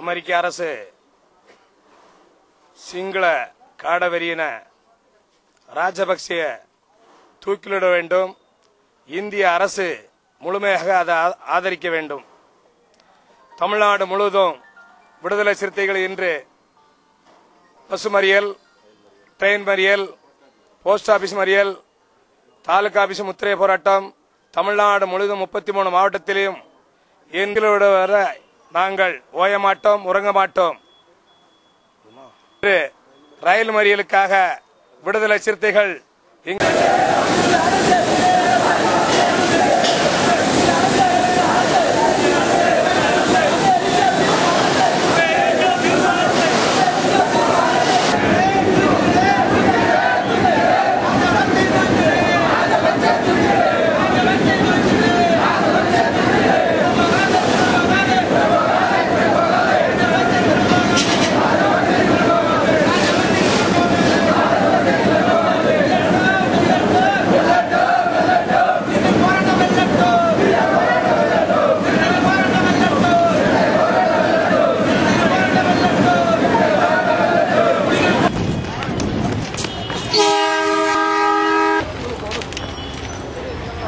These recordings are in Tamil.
அமெரிக்க அரசு சிங்கள காடவெறியின ராஜபக்சே தூக்கிலிட வேண்டும். இந்திய அரசு முழுமையாக அதை ஆதரிக்க வேண்டும். தமிழ்நாடு முழுவதும் விடுதலை சிறுத்தைகள் இன்று பசு மறியல் ட்ரெயின் மறியல் போஸ்ட் ஆபீஸ் மறியல் தாலுகா ஆபீஸ் முத்திரை போராட்டம் தமிழ்நாடு முழுவதும் முப்பத்தி மூணு மாவட்டத்திலும் எங்களோட வர நாங்கள் ஓய மாட்டோம் உறங்க மாட்டோம் ரயில் மறியலுக்காக விடுதலை சிறுத்தைகள் இங்கு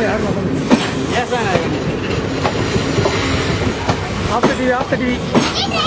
Yes, I am. After TV, after TV.